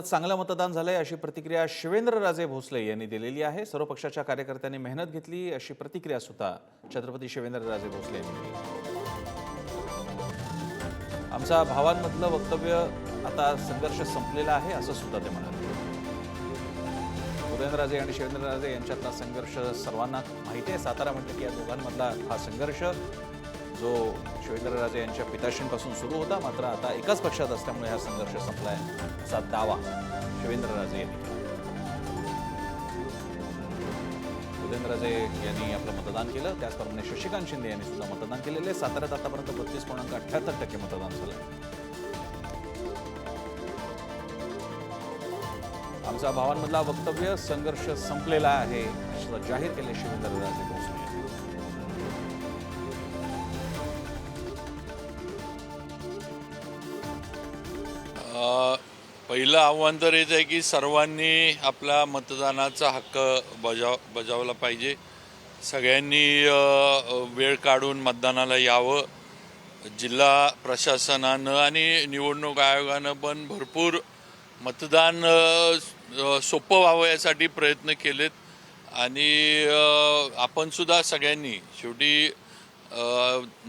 चांगलं मतदान झालंय अशी प्रतिक्रिया शिवेंद्रराजे भोसले यांनी दिलेली आहे. सर्व पक्षाच्या कार्यकर्त्यांनी मेहनत घेतली अशी प्रतिक्रिया सुद्धा छत्रपती शिवेंद्रराजे भोसले यांनी आमचा आमच्या भावांमधलं वक्तव्य आता संघर्ष संपलेला आहे असं सुद्धा ते म्हणाले. उदयनराजे आणि शिवेंद्रराजे यांच्यातला संघर्ष सर्वांना माहिती आहे. सातारा म्हटलं की या दोघांमधला हा संघर्ष जो शिवेंद्रराजे यांच्या पिताशींपासून सुरू होता मात्र आता एकाच पक्षात असल्यामुळे हा संघर्ष संपलाय असा दावा शिवेंद्रराजे यांनी उदयनराजे यांनी आपलं मतदान केलं त्याचप्रमाणे शशिकांत शिंदे यांनी सुद्धा मतदान केलेलं आहे. साताऱ्यात आतापर्यंत बत्तीस पूर्णांक अठ्याहत्तर टक्के मतदान झालं. आमचा भावांमधला वक्तव्य संघर्ष संपलेला आहे असं जाहीर केले शिवेंद्रराजे पहिलं आव्हान तर हेच आहे की सर्वांनी आपला मतदानाचा हक्क बजाव बजावला पाहिजे. सगळ्यांनी वेळ काढून मतदानाला यावं. जिल्हा प्रशासनानं आणि निवडणूक आयोगानं पण भरपूर मतदान सोपं व्हावं यासाठी प्रयत्न केलेत. आणि आपणसुद्धा सगळ्यांनी शेवटी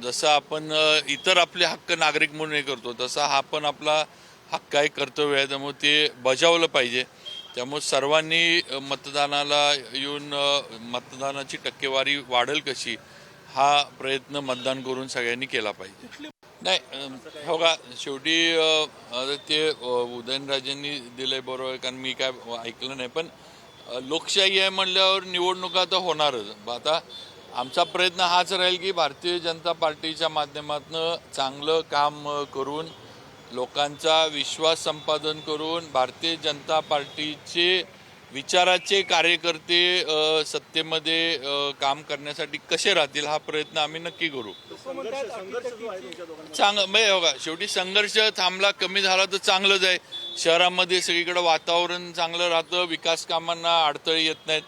जसं आपण इतर आपले हक्क नागरिक म्हणून हे करतो तसा हा पण आपला हक्क आहे कर्तव्य आहे त्यामुळे ते बजावलं पाहिजे. त्यामुळे सर्वांनी मतदानाला येऊन मतदानाची टक्केवारी वाढेल कशी हा प्रयत्न मतदान करून सगळ्यांनी केला पाहिजे. नाही हो का शेवटी ते उदयनराजेंनी दिलंय बरोबर आहे, कारण मी काय ऐकलं नाही पण लोकशाही आहे म्हणल्यावर निवडणुका तर होणारच. आता आमचा प्रयत्न हाच राहील की भारतीय जनता पार्टीच्या माध्यमातून चांगलं काम करून लोकांचा विश्वास संपादन करून भारतीय जनता पार्टीचे विचाराचे कार्यकर्ते सत्तेमध्ये काम करण्यासाठी कसे राहतील हा प्रयत्न आम्ही नक्की करू. चांग म्हणजे बघा शेवटी संघर्ष थांबला कमी झाला तर चांगलंच आहे. शहरामध्ये सगळीकडे वातावरण चांगलं राहतं विकास कामांना अडथळे येत नाहीत.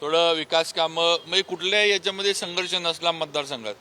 थोडं विकास कामं म्हणजे कुठल्याही याच्यामध्ये संघर्ष नसला मतदारसंघात.